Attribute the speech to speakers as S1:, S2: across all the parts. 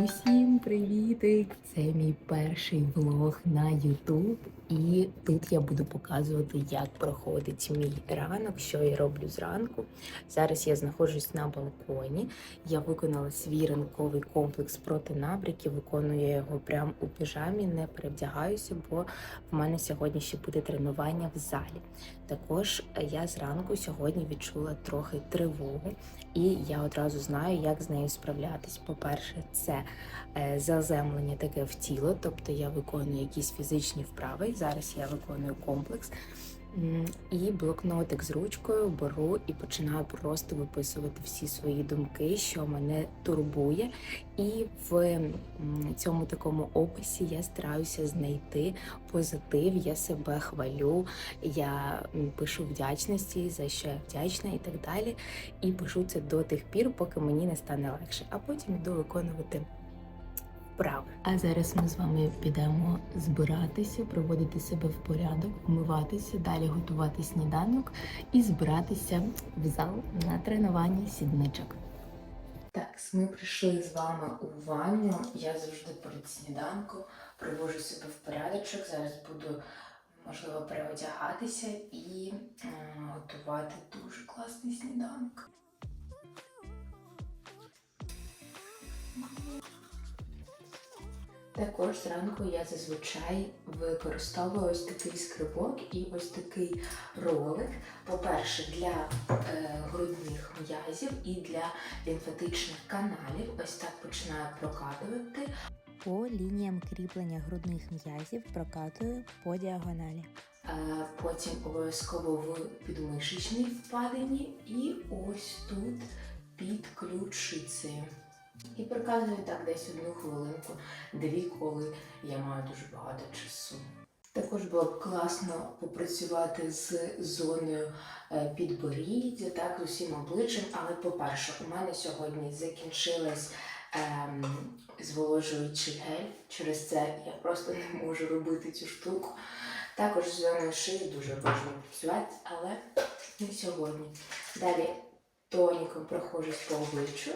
S1: Усім привітик! Це мій перший влог на YouTube, і тут я буду показувати, як проходить мій ранок, що я роблю зранку. Зараз я знаходжусь на балконі. Я виконала свій ранковий комплекс проти набряків. Виконую його прямо у піжамі, не перевдягаюся, бо в мене сьогодні ще буде тренування в залі. Також я зранку сьогодні відчула трохи тривогу, і я одразу знаю, як з нею справлятись. По-перше, це е, заземлення таке в тіло, тобто я виконую якісь фізичні вправи. Зараз я виконую комплекс. І блокнотик з ручкою беру і починаю просто виписувати всі свої думки, що мене турбує. І в цьому такому описі я стараюся знайти позитив, я себе хвалю, я пишу вдячності, за що я вдячна і так далі. І пишу це до тих пір, поки мені не стане легше, а потім йду виконувати вправи. А зараз ми з вами підемо збиратися, приводити себе в порядок, вмиватися, далі готувати сніданок і збиратися в зал на тренування сідничок. Так, ми прийшли з вами у ванну. Я завжди перед сніданком привожу себе в порядочок. Зараз буду, можливо, переодягатися і е, готувати дуже класний сніданок. Також зранку я зазвичай використовую ось такий скрибок і ось такий ролик. По-перше, для е, грудних м'язів і для лімфатичних каналів. Ось так починаю прокатувати.
S2: По лініям кріплення грудних м'язів прокатую по діагоналі.
S1: Е, потім обов'язково в підмишечній впадині і ось тут під ключицею. І проказую так десь одну хвилинку, дві, коли я маю дуже багато часу. Також було б класно попрацювати з зоною е, підборіддя, так, з усім обличчям. Але, по-перше, у мене сьогодні закінчилась ем, зволожуючий гель. Через це я просто не можу робити цю штуку. Також з зоною шиї дуже важливо працювати, але не сьогодні. Далі тоніком проходжусь по обличчю.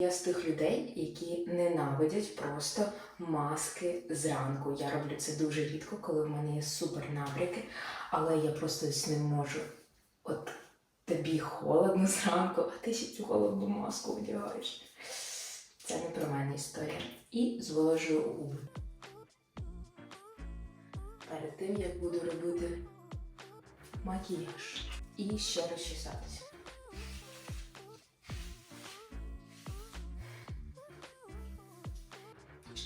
S1: Я з тих людей, які ненавидять просто маски зранку. Я роблю це дуже рідко, коли в мене є супер набряки, але я просто ось не можу. От тобі холодно зранку, а ти ще цю холодну маску одягаєш. Це не про мене історія. І зволожую губи. Перед тим, як буду робити макіяж. І ще розчесатися.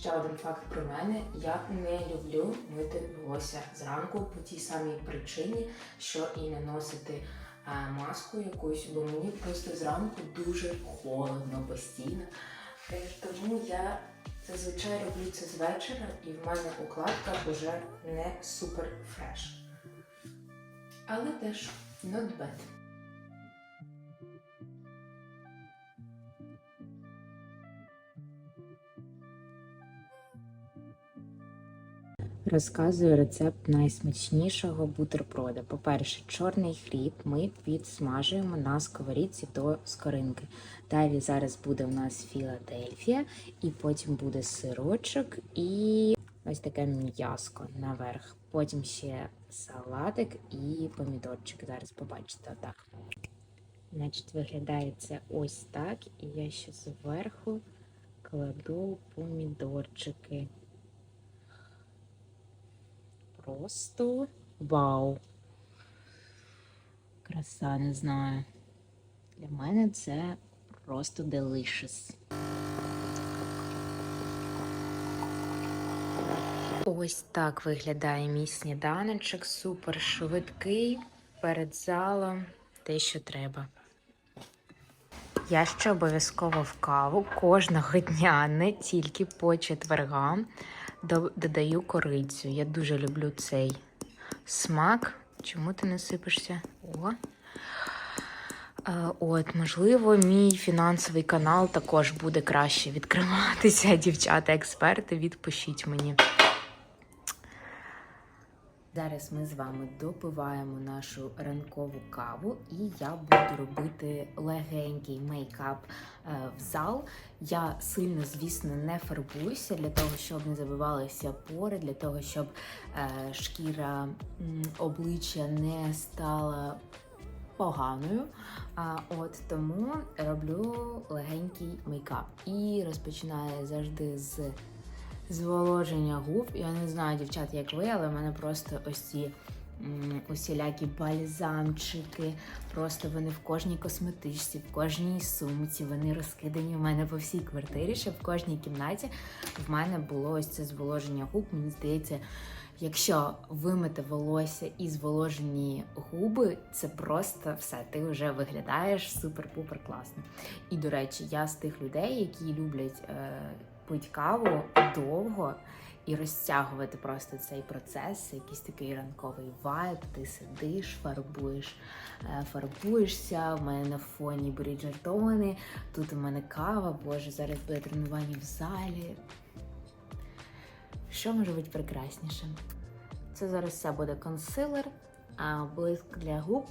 S1: Ще один факт про мене: я не люблю мити волосся зранку по тій самій причині, що і не носити е, маску якусь, бо мені просто зранку дуже холодно постійно. Е, Тому я зазвичай роблю це з вечора, і в мене укладка вже не супер фреш. Але теж not bad. Розказую рецепт найсмачнішого бутерброда. По-перше, чорний хліб ми підсмажуємо на сковорідці до скоринки. Далі зараз буде у нас Філадельфія, і потім буде сирочок і ось таке м'яско наверх. Потім ще салатик і помідорчик. Зараз побачите отак. Значить, виглядає це ось так. І я ще зверху кладу помідорчики. Просто вау. Краса, не знаю. Для мене це просто delicious. Ось так виглядає мій сніданочок. Супер швидкий перед залом. Те, що треба. Я ще обов'язково в каву кожного дня, не тільки по четвергам, додаю корицю. Я дуже люблю цей смак. Чому ти не сипишся? О. Е, От, можливо, мій фінансовий канал також буде краще відкриватися. Дівчата-експерти, відпишіть мені. Зараз ми з вами допиваємо нашу ранкову каву, і я буду робити легенький мейкап е, в зал. Я сильно, звісно, не фарбуюся для того, щоб не забивалися пори, для того, щоб е, шкіра обличчя не стала поганою. От тому роблю легенький мейкап. І розпочинаю завжди з зволоження губ. Я не знаю, дівчат, як ви, але в мене просто ось ці усілякі бальзамчики. Просто вони в кожній косметичці, в кожній сумці, вони розкидані в мене по всій квартирі, щоб в кожній кімнаті в мене було ось це зволоження губ. Мені здається, якщо вимити волосся і зволожені губи, це просто все. Ти вже виглядаєш супер-пупер класно. І до речі, я з тих людей, які люблять е, пити каву довго і розтягувати просто цей процес, якийсь такий ранковий вайб. Ти сидиш, фарбуєш, е, фарбуєшся. В мене на фоні бріджертони. Тут у мене кава. Боже, зараз буде тренування в залі. Що може бути прекрасніше? Це зараз все буде консилер, блиск для губ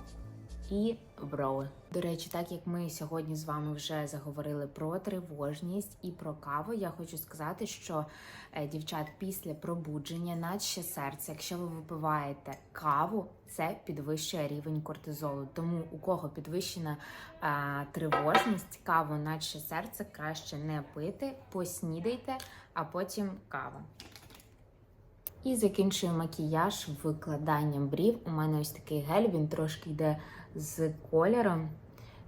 S1: і брови. До речі, так як ми сьогодні з вами вже заговорили про тривожність і про каву, я хочу сказати, що е, дівчат після пробудження, наче серце, якщо ви випиваєте каву, це підвищує рівень кортизолу. Тому у кого підвищена е, тривожність, каву, наче серце краще не пити, поснідайте, а потім кава. І закінчую макіяж викладанням брів. У мене ось такий гель, він трошки йде з кольором.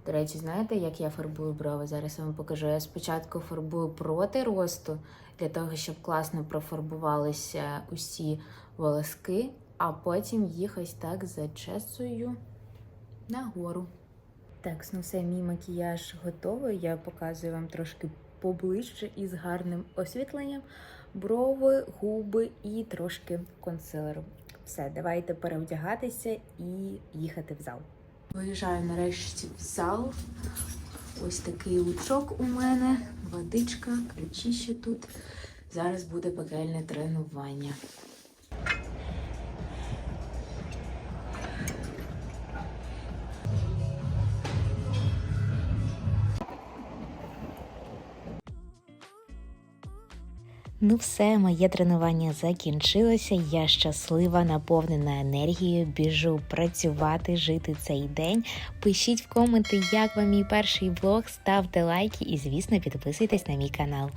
S1: До речі, знаєте, як я фарбую брови? Зараз я вам покажу. Я спочатку фарбую проти росту, для того, щоб класно профарбувалися усі волоски, а потім їх ось так зачесую нагору. Так, ну все, мій макіяж готовий. Я показую вам трошки поближче і з гарним освітленням. Брови, губи і трошки консилеру. Все, давайте перевдягатися і їхати в зал. Виїжджаю нарешті в зал. Ось такий лучок у мене, водичка, ключі ще тут. Зараз буде пекельне тренування.
S2: Ну все, моє тренування закінчилося. Я щаслива, наповнена енергією. Біжу працювати, жити цей день. Пишіть в коменти, як вам мій перший влог, ставте лайки і, звісно, підписуйтесь на мій канал.